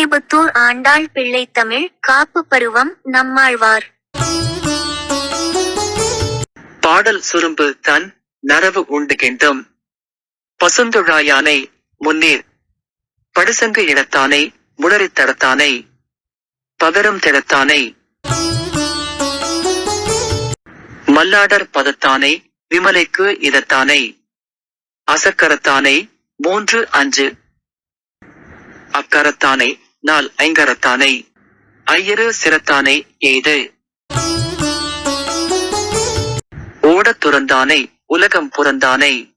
ஸ்ரீவில்லிபுத்தூர் ஆண்டாள் பிள்ளை தமிழ் காப்பு பருவம் நம்மாழ்வார். பாடல் சுரும்பு தன் நரவு உண்டுகின்றும். பசுந்துழாயானை முன்னீர். படுசங்கு இடத்தானை முடரித் தடத்தானை. பகரும் திடத்தானை. மல்லாடர் பதத்தானை விமலைக்கு இதத்தானை. அசக்கரத்தானை மூன்று அஞ்சு. அக்கரத்தானை நாள் ஐங்கரத்தானை. ஐயரு சிறத்தானை எய்து. ஓடத் துறந்தானை உலகம் புறந்தானை.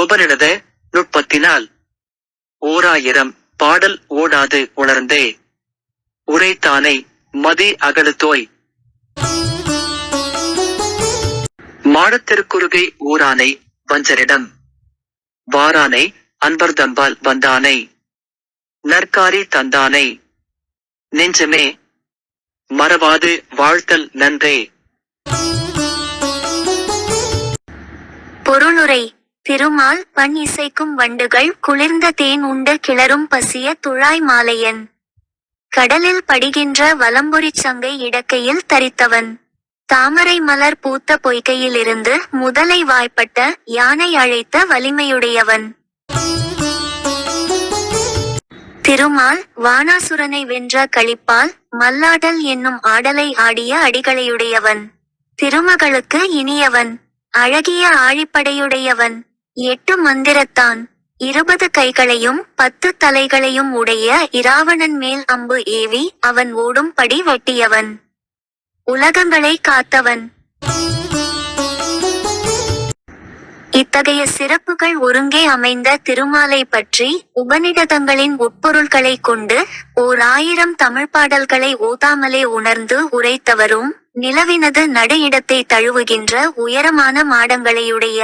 உபனிடத நுட்பத்தினால் ஓராயிரம் பாடல் ஓடாது உணர்ந்தே. உரைத்தானை மதி அகழுத்தோய் மாடத்திருக்குறுகை ஊரானை வஞ்சரிடம். வாரானை அன்பர்தம்பால் வந்தானை. நற்காரி தந்தானை. நெஞ்சமே மறவாது வாழ்த்தல் நன்றே. பொருளுரை திருமால் பண் இசைக்கும் வண்டுகள் குளிர்ந்த தேன் உண்டு கிளறும் பசிய துழாய் மாலையன். கடலில் படுகின்ற வலம்புரிச் சங்கை இடக்கையில் தரித்தவன். தாமரை மலர் பூத்த பொய்கையிலிருந்து முதலை வாய்ப்பட்ட யானை அழைத்த வலிமையுடையவன். திருமால் வானாசுரனை வென்ற களிப்பால் மல்லாடல் என்னும் ஆடலை ஆடிய அடிகளையுடையவன். திருமகளுக்கு இனியவன். அழகிய ஆழிப்படையுடையவன். எட்டு மந்திரத்தான். இருபது கைகளையும் பத்து தலைகளையும் உடைய இராவணன் மேல் அம்பு ஏவி அவன் ஓடும்படி வெட்டியவன். உலகங்களை காத்தவன். இத்தகைய சிறப்புகள் ஒருங்கே அமைந்த திருமாலை பற்றி உபநிடதங்களின் உட்பொருள்களை கொண்டு ஓர் ஆயிரம் தமிழ் பாடல்களை ஓதாமலே உணர்ந்து உரைத்தவரும் நிலவினது நடு இடத்தை தழுவுகின்ற உயரமான மாடங்களையுடைய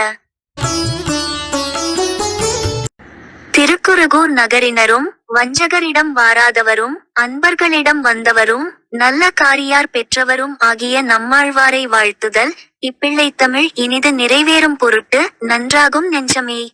திருக்குறுகூர் நகரினரும் வஞ்சகரிடம் வாராதவரும் அன்பர்களிடம் வந்தவரும் நல்ல காரியார் பெற்றவரும் ஆகிய நம்மாழ்வாரை வாழ்த்துதல். இப்பிள்ளைத்தமிழ் இனிது நிறைவேறும் பொருட்டு நன்றாகும் நெஞ்சமே.